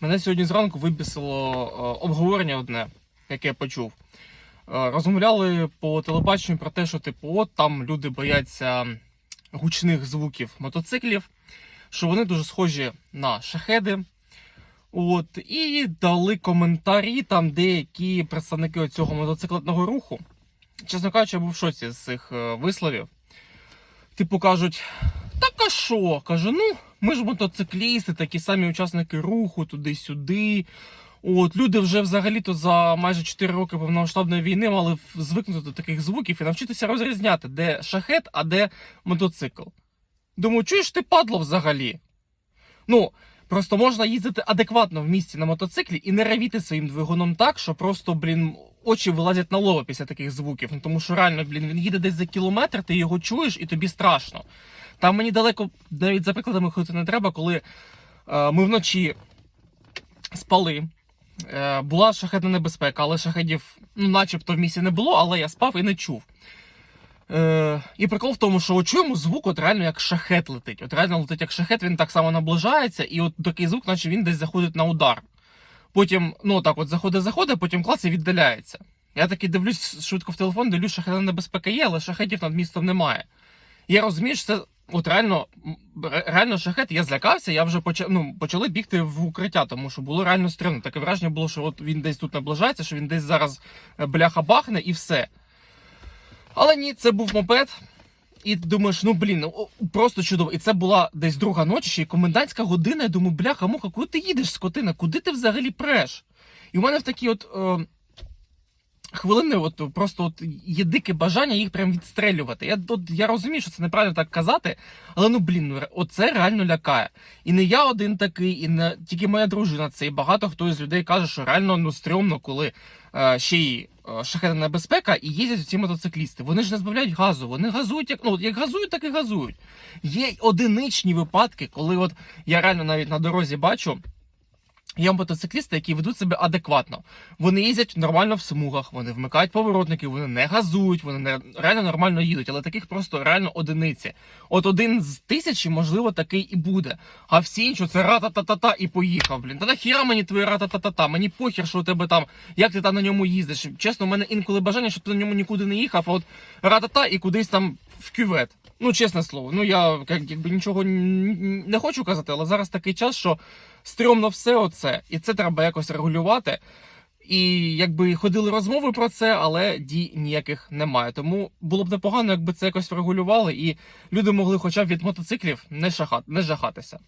Мене сьогодні зранку вибісило е, обговорення одне, яке я почув. Е, Розмовляли по телебаченню про те, що типу, от там люди бояться гучних звуків мотоциклів, що вони дуже схожі на шахеди. От, і дали коментарі там деякі представники цього мотоциклетного руху. Чесно кажучи, я був в шоці з цих е, висловів. Типу кажуть, так а що? Каже, ну, ми ж мотоциклісти, такі самі учасники руху, туди-сюди. От, люди вже взагалі-то за майже 4 роки повномасштабної війни мали звикнути до таких звуків і навчитися розрізняти, де шахет, а де мотоцикл. Думаю, чуєш ти падло взагалі? Ну, просто можна їздити адекватно в місті на мотоциклі і не ревіти своїм двигуном так, що просто, блін, очі вилазять на лоба після таких звуків. Ну тому що реально, блін, він їде десь за кілометр, ти його чуєш і тобі страшно. Там мені далеко навіть за прикладами ходити не треба, коли е, ми вночі спали. Е, була шахетна небезпека, але шахедів, ну, начебто в місті не було, але я спав і не чув. Е, і прикол в тому, що чуємо звук, от реально як шахет летить. От реально летить як шахет, він так само наближається, і от такий звук, наче він десь заходить на удар. Потім, ну так, от заходить, заходить, потім клас і віддаляється. Я таки дивлюсь швидко в телефон, дивлюсь, шахетна небезпека є, але шахетів над містом немає. Я розумію, що це от реально, реально шахет, я злякався, я вже почав, ну, почали бігти в укриття, тому що було реально стрімно. Таке враження було, що от він десь тут наближається, що він десь зараз е, бляха бахне і все. Але ні, це був мопед. І думаєш, ну блін, ну просто чудово. І це була десь друга ночі, ще й комендантська година. Я думаю, бляха, муха, куди ти їдеш, скотина? Куди ти взагалі преш? І у мене в такі от е, хвилини, от просто от є дике бажання їх прям відстрелювати. Я, от, я розумію, що це неправильно так казати, але ну блін, ну оце реально лякає. І не я один такий, і не тільки моя дружина це, і багато хто із людей каже, що реально ну стрьомно, коли е, ще й е, шахетна небезпека і їздять ці мотоциклісти. Вони ж не збавляють газу, вони газують як ну як газують, так і газують. Є одиничні випадки, коли от я реально навіть на дорозі бачу. Є мотоциклісти, які ведуть себе адекватно. Вони їздять нормально в смугах, вони вмикають поворотники, вони не газують, вони не, реально нормально їдуть, але таких просто реально одиниці. От один з тисячі, можливо, такий і буде. А всі інші це ра-та-та-та-та і поїхав. Блін. Та нахіра мені твої ра-та-та-та-та? Мені похер, що у тебе там, як ти там на ньому їздиш. Чесно, у мене інколи бажання, щоб ти на ньому нікуди не їхав, а от ра-та-та і кудись там в кювет. Ну, чесне слово, ну я як, якби нічого не хочу казати, але зараз такий час, що стрьомно все оце, і це треба якось регулювати. І якби ходили розмови про це, але дій ніяких немає. Тому було б непогано, якби це якось врегулювали, і люди могли хоча б від мотоциклів не шахати, не жахатися.